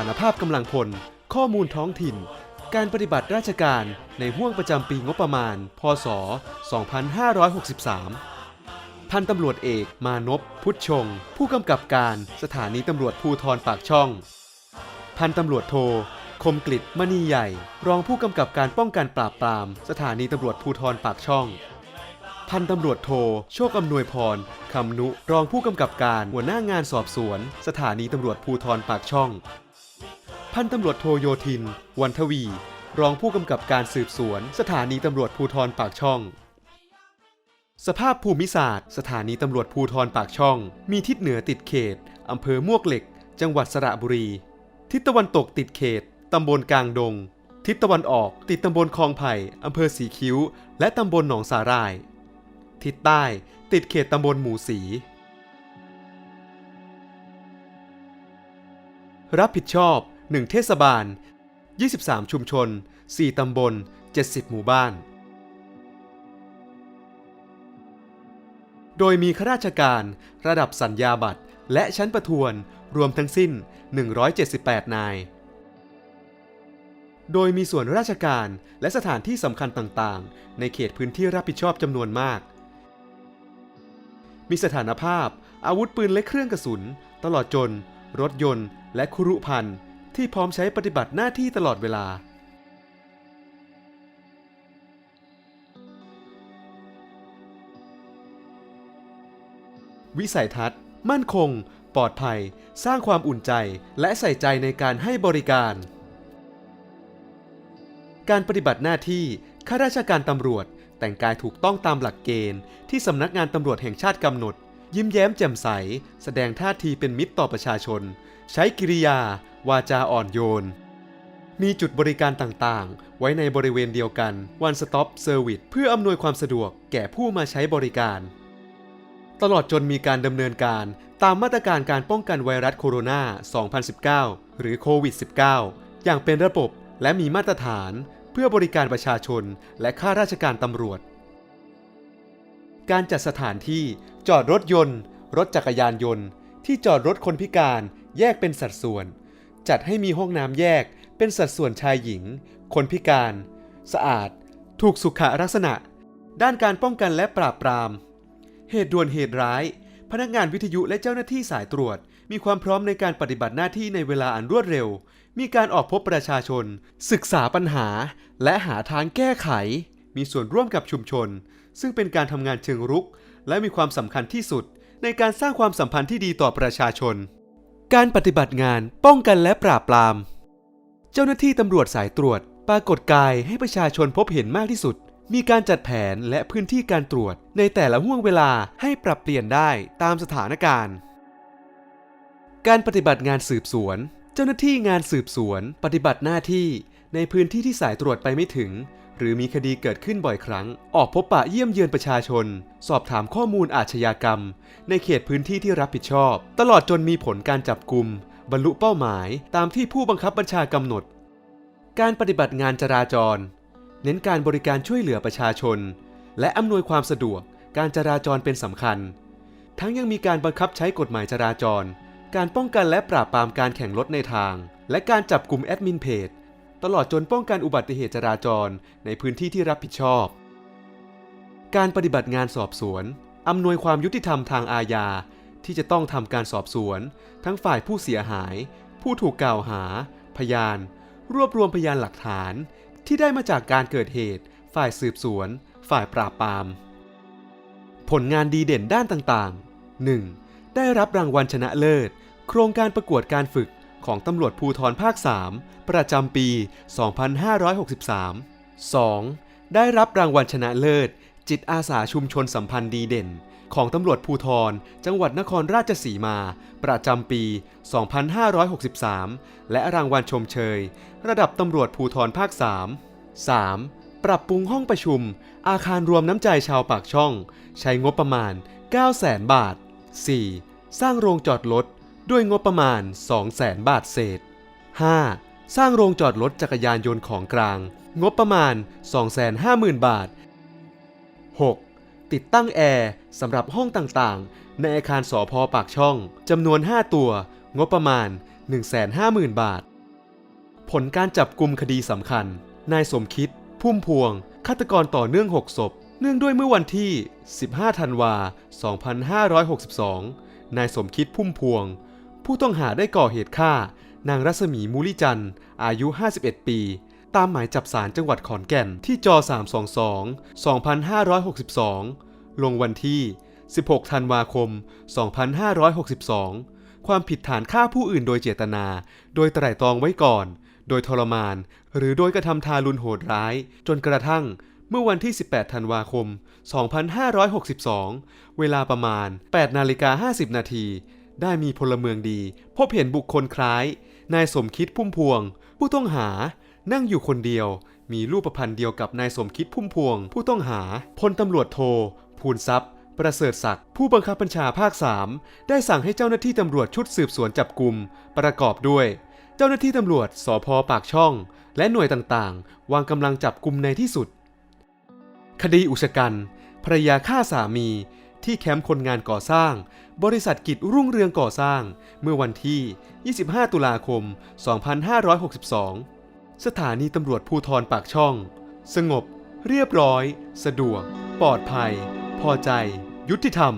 านภาพกำลังพล ข้อมูลท้องถิ่น การปฏิบัติราชการในห่วงประจำปีงบประมาณ พศ 2563 พันตำรวจเอกมานพพุทธชง ผู้กำกับการสถานีตำรวจภูทรปากช่อง พันตำรวจโทคมกลิตมณีใหญ่ รองผู้กำกับการป้องกันปราบปราม สถานีตำรวจภูทรปากช่อง พันตำรวจโท โชคอำนวยพรคำนุ รองผู้กำกับการหัวหน้างานสอบสวน สถานีตำรวจภูทรปากช่อง พันตำรวจโทโยธิน วันทวี รองผู้กำกับการสืบสวน สถานีตำรวจภูทรปากช่อง สภาพภูมิศาสตร์ สถานีตำรวจภูทรปากช่อง มีทิศเหนือติดเขตอำเภอมวกเหล็ก จังหวัดสระบุรี ทิศตะวันตกติดเขตตำบลกลางดง ทิศตะวันออกติดตำบลคลองไผ่อำเภอสีคิ้ว และตำบลหนองสาหร่าย ทิศใต้ติดเขตตำบลหมูสี รับผิดชอบ 1 เทศบาล 23 ชุมชน 4 ตำบล 70 หมู่บ้าน โดยมีข้าราชการระดับสัญญาบัตรและชั้นประทวนรวมทั้งสิ้น 178 นาย โดยมีส่วนราชการและสถานที่สำคัญต่างๆ ในเขตพื้นที่รับผิดชอบจำนวนมาก มีสถานภาพอาวุธปืนและเครื่องกระสุน ตลอดจน รถยนต์ และคุรุพันธ์ ที่พร้อมใช้ปฏิบัติหน้าที่ตลอดเวลา วิสัยทัศน์ มั่นคง ปลอดภัย สร้างความอุ่นใจ และใส่ใจในการให้บริการ การปฏิบัติหน้าที่ข้าราชการตำรวจ แต่งกายถูกต้องตามหลักเกณฑ์ที่สำนักงานตำรวจแห่งชาติกำหนดยิ้มแย้มแจ่มใส แสดงท่าทีเป็นมิตรต่อประชาชน ใช้กิริยา วาจาอ่อนโยน มีจุดบริการต่างๆ ไว้ในบริเวณเดียวกัน One Stop Service เพื่ออำนวยความสะดวกแก่ผู้มาใช้บริการ ตลอดจนมีการดำเนินการตามมาตรการการป้องกันไวรัสโคโรนา 2019 หรือโควิด -19 อย่างเป็นระบบและมีมาตรฐานเพื่อบริการประชาชนและข้าราชการตำรวจ การจัดสถานที่จอดรถยนต์ รถจักรยานยนต์ ที่จอดรถคนพิการแยกเป็นสัดส่วน จัดให้มีห้องน้ำแยก เป็นสัดส่วนชายหญิง คนพิการ สะอาด ถูกสุขลักษณะ ด้านการป้องกันและปราบปราม เหตุด่วนเหตุร้าย พนักงานวิทยุและเจ้าหน้าที่สายตรวจ มีความพร้อมในการปฏิบัติหน้าที่ในเวลาอันรวดเร็ว มีการออกพบประชาชน ศึกษาปัญหา และหาทางแก้ไข มีส่วนร่วมกับชุมชน ซึ่งเป็นการทำงานเชิงรุก และมีความสำคัญที่สุด ในการสร้างความสัมพันธ์ที่ดีต่อประชาชน การปฏิบัติงานป้องกันและปราบปราม เจ้าหน้าที่ตำรวจสายตรวจ ปรากฏกายให้ประชาชนพบเห็นมากที่สุด มีการจัดแผนและพื้นที่การตรวจ ในแต่ละห่วงเวลาให้ปรับเปลี่ยนได้ตามสถานการณ์ การปฏิบัติงานสืบสวน เจ้าหน้าที่งานสืบสวน ปฏิบัติหน้าที่ในพื้นที่ที่สายตรวจไปไม่ถึง หรือมีคดีเกิดขึ้นบ่อยครั้ง ออกพบปะเยี่ยมเยือนประชาชน สอบถามข้อมูลอาชญากรรม ในเขตพื้นที่ที่รับผิดชอบ ตลอดจนมีผลการจับกลุ่มบรรลุเป้าหมายตามที่ผู้บังคับบัญชากำหนด การปฏิบัติงานจราจร เน้นการบริการช่วยเหลือประชาชน และอำนวยความสะดวกการจราจรเป็นสำคัญ ทั้งยังมีการบังคับใช้กฎหมายจราจร การป้องกันและปราบปรามการแข่งรถในทาง และการจับกลุ่มแอดมินเพจ ตลอดจนป้องกันอุบัติเหตุจราจรในพื้นที่ที่รับผิดชอบ การปฏิบัติงานสอบสวนอำนวยความยุติธรรมทางอาญาที่จะต้องทำการสอบสวน ทั้งฝ่ายผู้เสียหาย ผู้ถูกกล่าวหา พยาน รวบรวมพยานหลักฐาน ที่ได้มาจากการเกิดเหตุ ฝ่ายสืบสวน ฝ่ายปราบปราม ผลงานดีเด่นด้านต่างๆ 1. ได้รับรางวัลชนะเลิศ โครงการประกวดการฝึก ของตำรวจภูธรภาค 3 ประจำปี 2563 2. ได้รับรางวัลชนะเลิศ จิตอาสาชุมชนสัมพันธ์ดีเด่น ของตำรวจภูธรจังหวัดนครราชสีมา ประจำปี 2563 และรางวัลชมเชย ระดับตำรวจภูธรภาค 3 3. ปรับปรุงห้องประชุม อาคารรวมน้ำใจชาวปากช่อง ใช้งบประมาณ 900,000 บาท 4. สร้างโรงจอดรถ ด้วยงบประมาณ 200,000 บาทเศษ 5. สร้างโรงจอดรถจักรยานยนต์ของกลาง งบประมาณ 250,000 บาท 6. ติดตั้งแอร์สำหรับห้องต่างๆ ในอาคารสอพอปากช่องจำนวน 5 ตัว งบประมาณ 150,000 บาท ผลการจับกลุ่มคดีสำคัญ นายสมคิด พุ่มพวง ฆาตกรต่อเนื่อง 6 ศพ เนื่องด้วยเมื่อวันที่ 15 ธันวา 2562 นายสมคิดพุ่มพวง ผู้ต้องหาได้ก่อเหตุฆ่า นางรัศมีมูลิจันอายุ 51 ปี ตามหมายจับสารจังหวัดขอนแก่นที่จ322 2562 ลงวันที่ 16 ธันวาคม 2562 ความผิดฐานฆ่าผู้อื่นโดยเจตนา โดยไตร่ตรองไว้ก่อน โดยทรมาน หรือโดยกระทำทารุณโหดร้าย จนกระทั่งเมื่อวันที่ 18 ธันวาคม 2562 เวลาประมาณ 8 นาฬิกา 50 นาที ได้มีพลเมืองดี พบเห็นบุคคลคล้าย นายสมคิดพุ่มพวง ผู้ต้องหา นั่งอยู่คนเดียว มีรูปประพันธ์เดียวกับนายสมคิดพุ่มพวง ผู้ต้องหาพลตำรวจโทภูนทรัพย์ ประเสริฐศักดิ์ผู้บังคับบัญชาภาค 3 ได้สั่งให้เจ้าหน้าที่ตำรวจชุดสืบสวนจับกลุ่มประกอบด้วย เจ้าหน้าที่ตำรวจสพปากช่อง และหน่วยต่างๆ วางกำลังจับกลุ่มในที่สุด คดีอุกชะกันภรรยาฆ่าสามี ที่แคมป์คนงานก่อสร้าง บริษัทกิจรุ่งเรืองก่อสร้าง เมื่อวันที่ 25 ตุลาคม 2562 สถานีตำรวจภูทรปากช่อง สงบ เรียบร้อย สะดวก ปลอดภัย พอใจ ยุติธรรม